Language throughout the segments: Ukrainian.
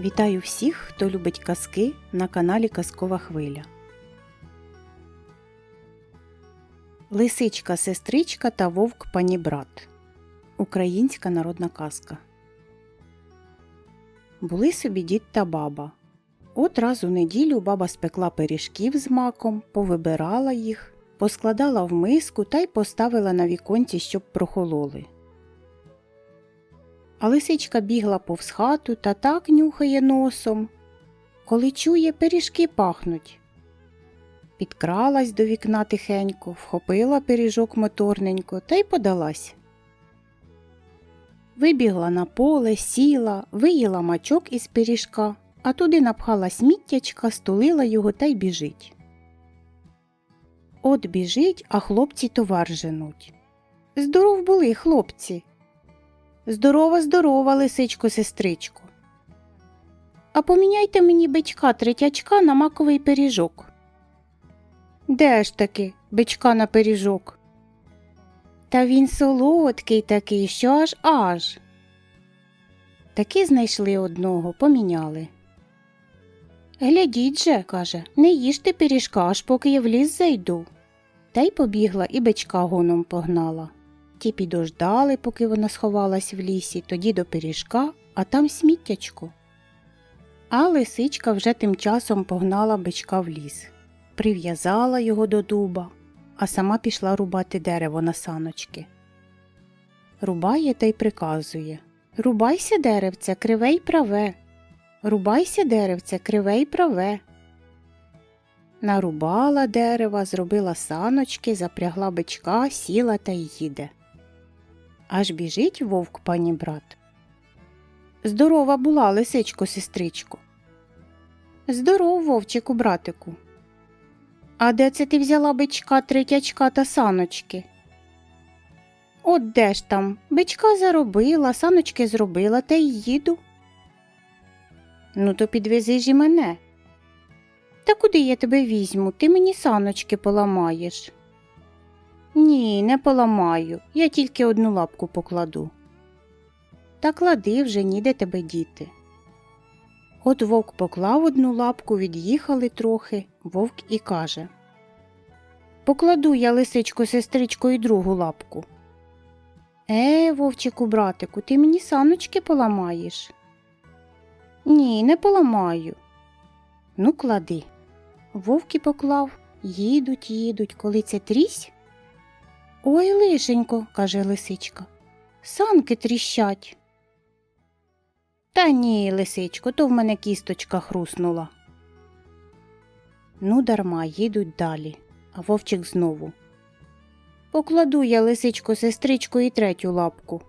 Вітаю всіх, хто любить казки на каналі Казкова Хвиля. Лисичка, сестричка та вовк панібрат. Українська народна казка. Були собі дід та баба. От раз у неділю баба спекла пиріжків з маком, повибирала їх, поскладала в миску та й поставила на віконці, щоб прохололи. А лисичка бігла повз хату та так нюхає носом, коли чує, пиріжки пахнуть. Підкралась до вікна тихенько, вхопила пиріжок моторненько та й подалась. Вибігла на поле, сіла, виїла мачок із пиріжка, а туди напхала сміттячка, стулила його та й біжить. От біжить, а хлопці товар женуть. Здоров були, хлопці. Здорова, здорова, лисичко, сестричко. А поміняйте мені бичка третячка на маковий пиріжок. Де ж таки бичка на пиріжок? Та він солодкий такий, що аж аж. Таки знайшли одного, поміняли. Глядіть же, каже, не їжте пиріжка, аж поки я в ліс зайду. Та й побігла і бичка гоном погнала. Ті підождали, поки вона сховалась в лісі, тоді до пиріжка, а там сміттячко. А лисичка вже тим часом погнала бичка в ліс, прив'язала його до дуба, а сама пішла рубати дерево на саночки. Рубає та й приказує Рубайся, деревце, криве й праве. Рубайся, деревце, криве й праве. Нарубала дерева, зробила саночки, запрягла бичка, сіла та й їде. Аж біжить вовк пані брат. Здорова була, лисичко, сестричко. Здоров, вовчику, братику. А де це ти взяла бичка, третячка та саночки? От де ж там? Бичка заробила, саночки зробила та й їду. Ну, то підвези ж і мене. Та куди я тебе візьму? Ти мені саночки поламаєш. Ні, не поламаю, я тільки одну лапку покладу. Та клади вже ніде тебе діти. От вовк поклав одну лапку, від'їхали трохи, вовк і каже Покладу я лисичко, сестричко, і другу лапку. Е, вовчику, братику, ти мені саночки поламаєш? Ні, не поламаю. Ну, клади. Вовки поклав, їдуть, їдуть, коли це трісь. Ой, лишенько, каже лисичка, санки тріщать. Та ні, лисичко, то в мене кісточка хруснула. Ну, дарма, їдуть далі, а вовчик знову. Покладу я лисичко, сестричко, і третю лапку.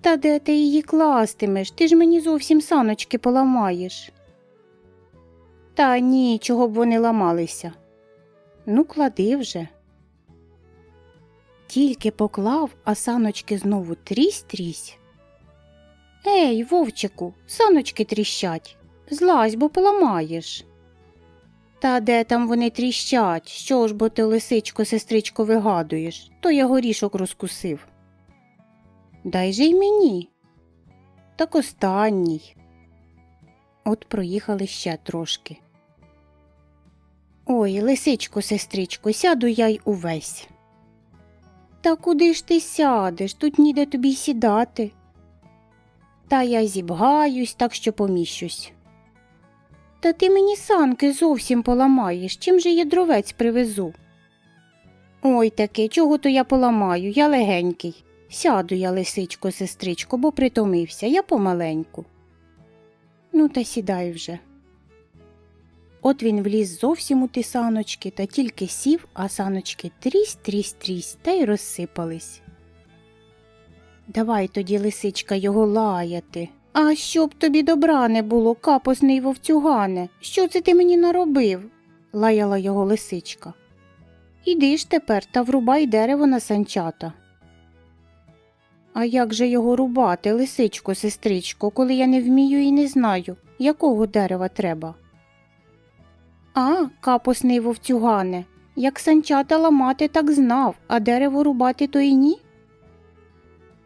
Та де ти її кластимеш? Ти ж мені зовсім саночки поламаєш. Та ні, чого б вони ламалися. Ну, клади вже. Тільки поклав, а саночки знову трісь трісь. Ей, вовчику, саночки тріщать. Злазь, бо поламаєш. Та де там вони тріщать? Що ж бо ти, лисичко, сестричко, вигадуєш, то я горішок розкусив. Дай же й мені. Так останній. От проїхали ще трошки. Ой, лисичко, сестричко, сяду я й увесь. Та куди ж ти сядеш? Тут ніде тобі сідати. Та я зібгаюсь, так що поміщусь. Та ти мені санки зовсім поламаєш. Чим же я дровець привезу? Ой таки, чого то я поламаю, я легенький. Сяду я, лисичко, сестричко, бо притомився, я помаленьку. Ну, та сідай вже. От він вліз зовсім у ті саночки та тільки сів, а саночки трісь, трісь, трісь та й розсипались. Давай тоді, лисичка, його лаяти. А щоб тобі добра не було, капосний вовцюгане, що це ти мені наробив? лаяла його лисичка. Іди ж тепер та врубай дерево на санчата. А як же його рубати, лисичко, сестричко, коли я не вмію і не знаю, якого дерева треба? А, капосний вовцюгане, як санчата ламати, так знав, а дерево рубати то й ні.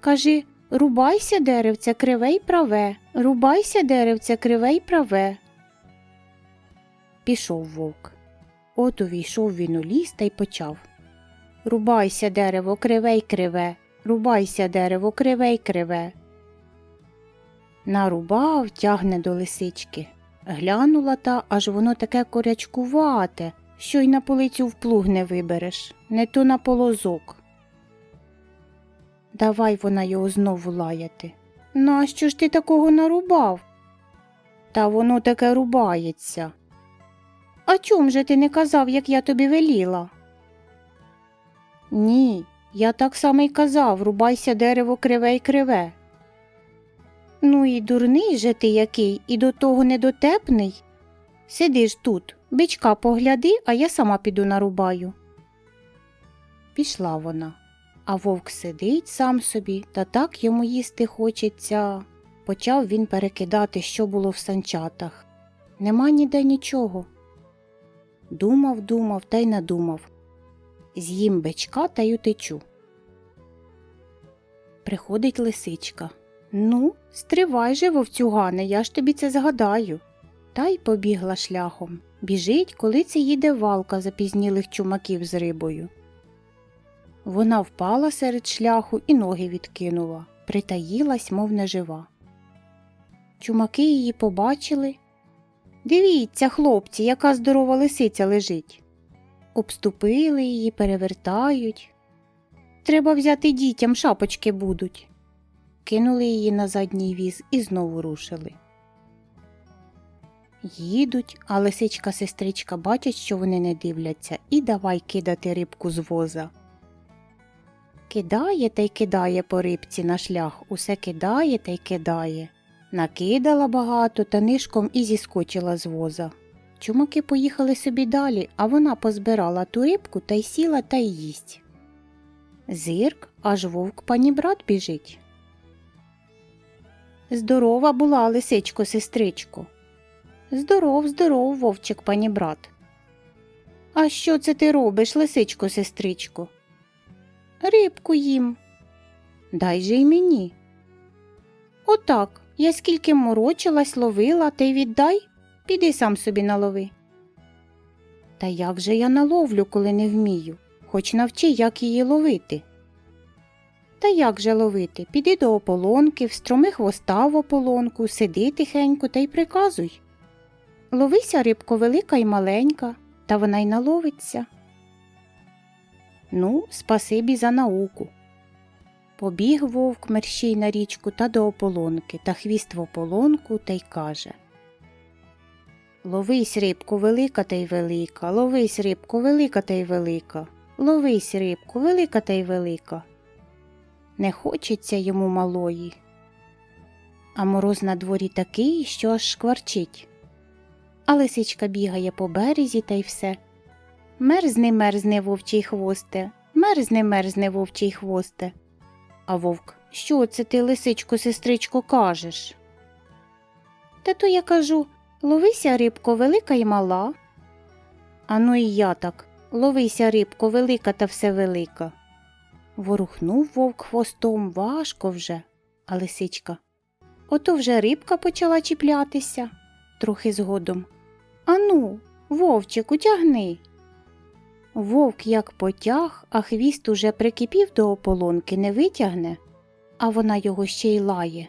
Кажи рубайся, деревце, криве й праве, Рубайся, деревце, криве й праве. Пішов вовк. От увійшов він у ліс та й почав. Рубайся, дерево, криве й криве, рубайся, дерево, криве й криве. Нарубав, тягне до лисички. Глянула та, аж воно таке корячкувате, що й на полицю в плуг не вибереш, не то на полозок. Давай вона його знову лаяти. Нащо ж ти такого нарубав? Та воно таке рубається. А чом же ти не казав, як я тобі веліла? Ні, я так само й казав, рубайся дерево криве й криве. Ну і дурний же ти який, і до того недотепний. Сиди ж тут, бичка погляди, а я сама піду нарубаю. Пішла вона, а вовк сидить сам собі, та так йому їсти хочеться. Почав він перекидати, що було в санчатах. Нема ніде нічого. Думав, думав та й надумав. З'їм бичка та й утечу. Приходить лисичка. Ну, стривай же, вовцюгане, я ж тобі це згадаю. Та й побігла шляхом. Біжить, коли це їде валка запізнілих чумаків з рибою. Вона впала серед шляху і ноги відкинула, притаїлась, мов нежива. Чумаки її побачили. Дивіться, хлопці, яка здорова лисиця лежить. Обступили її, перевертають. Треба взяти дітям, шапочки будуть. Кинули її на задній віз і знову рушили. Їдуть, а лисичка сестричка бачать, що вони не дивляться, і давай кидати рибку з воза. Кидає та й кидає по рибці на шлях, усе кидає та й кидає. Накидала багато та нишком і зіскочила з воза. Чумаки поїхали собі далі, а вона позбирала ту рибку та й сіла та й їсть. Зирк, аж вовк пані брат біжить. Здорова була, лисичко, сестричко. Здоров, здоров, вовчик, пані брат. А що це ти робиш, лисичко, сестричко? Рибку їм. Дай же й мені. Отак, я скільки морочилась, ловила, та й віддай, піди сам собі налови. Та як же я наловлю, коли не вмію, хоч навчи, як її ловити. Та як же ловити? Піди до ополонки, встроми хвоста в ополонку, сиди тихенько та й приказуй. Ловися рибко велика й маленька, та вона й наловиться. Ну, спасибі за науку. Побіг вовк мерщій на річку та до ополонки, та хвіст в ополонку та й каже Ловись, рибко, велика та й велика, ловись, рибко, велика та й велика, ловись, рибко, велика та й велика. Не хочеться йому малої. А мороз на дворі такий, що аж шкварчить. А лисичка бігає по березі та й все. Мерзни, мерзне вовчий хвосте, мерзне, мерзне вовчий хвосте. А вовк, що це ти, лисичко, сестричко, кажеш? Та то я кажу ловися, рибко, велика й мала. А ну і я так ловися, рибко, велика та все велика. Ворухнув вовк хвостом важко вже, а лисичка. Ото вже рибка почала чіплятися трохи згодом. Ану, вовчику, тягни. Вовк як потяг, а хвіст уже прикипів до ополонки, не витягне, а вона його ще й лає.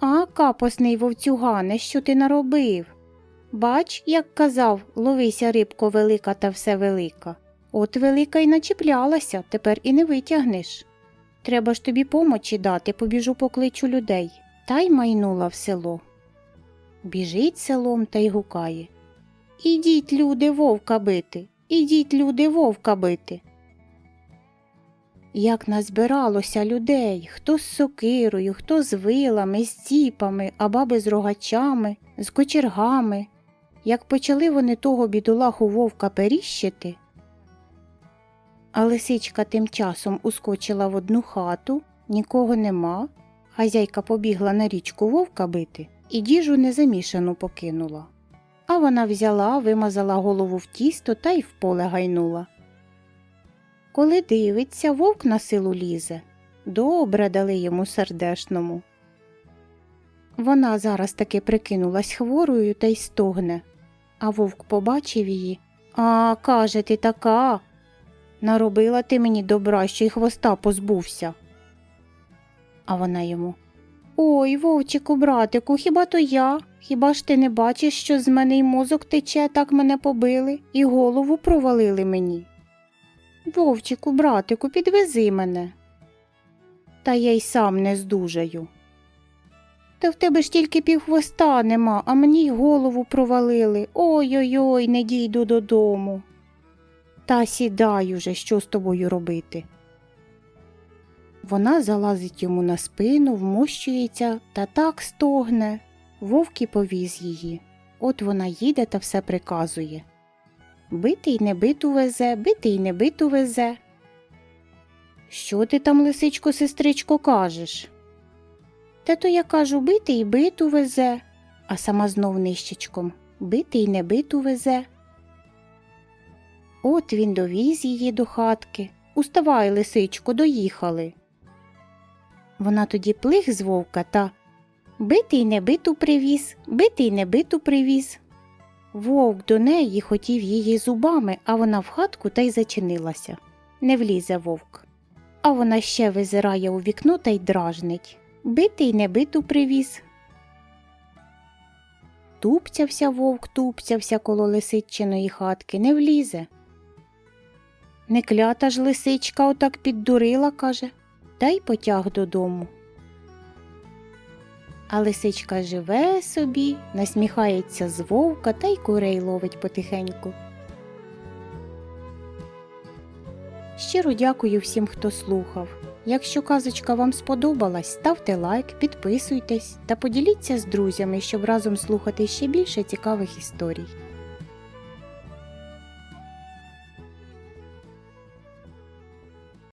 А, капосний вовцюгане, що ти наробив? Бач, як казав, ловися рибко велика та все велика. От велика й начіплялася, тепер і не витягнеш. Треба ж тобі помочі дати, побіжу покличу людей. Та й майнула в село. Біжить селом та й гукає. Ідіть, люди, вовка бити, ідіть, люди, вовка бити. Як назбиралося людей, хто з сокирою, хто з вилами, з ціпами, а баби з рогачами, з кочергами. Як почали вони того бідолаху вовка періщити, а лисичка тим часом ускочила в одну хату, нікого нема. Хазяйка побігла на річку вовка бити і діжу незамішану покинула. А вона взяла, вимазала голову в тісто та й в поле гайнула. Коли дивиться, вовк на силу лізе. Добре дали йому сердешному. Вона зараз таки прикинулась хворою та й стогне. А вовк побачив її. А, каже, ти така. Наробила ти мені добра, що й хвоста позбувся. А вона йому. Ой, вовчику, братику, хіба то я? Хіба ж ти не бачиш, що з мене й мозок тече, так мене побили, і голову провалили мені? Вовчику, братику, підвези мене. Та я й сам не здужаю. Та в тебе ж тільки півхвоста нема, а мені й голову провалили. Ой-ой-ой, не дійду додому. Та сідай уже, що з тобою робити. Вона залазить йому на спину, вмощується та так стогне. Вовк і повіз її. От вона їде та все приказує. Бити й не биту везе, бити й не биту везе. Що ти там, лисичко, сестричко, кажеш? Та то я кажу, бити й биту везе, а сама знов нищечком бити й не биту везе. От він довіз її до хатки. Уставай, лисичко, доїхали. Вона тоді плих з вовка та бити й не биту привіз, бити й не биту привіз. Вовк до неї хотів її зубами, а вона в хатку та й зачинилася. Не влізе вовк. А вона ще визирає у вікно та й дражнить. Бити й не биту привіз. Тупцявся вовк, тупцявся коло лисичиної хатки, не влізе. Не клята ж лисичка отак піддурила, каже, та й потяг додому. А лисичка живе собі, насміхається з вовка та й курей ловить потихеньку. Щиро дякую всім, хто слухав. Якщо казочка вам сподобалась, ставте лайк, підписуйтесь та поділіться з друзями, щоб разом слухати ще більше цікавих історій.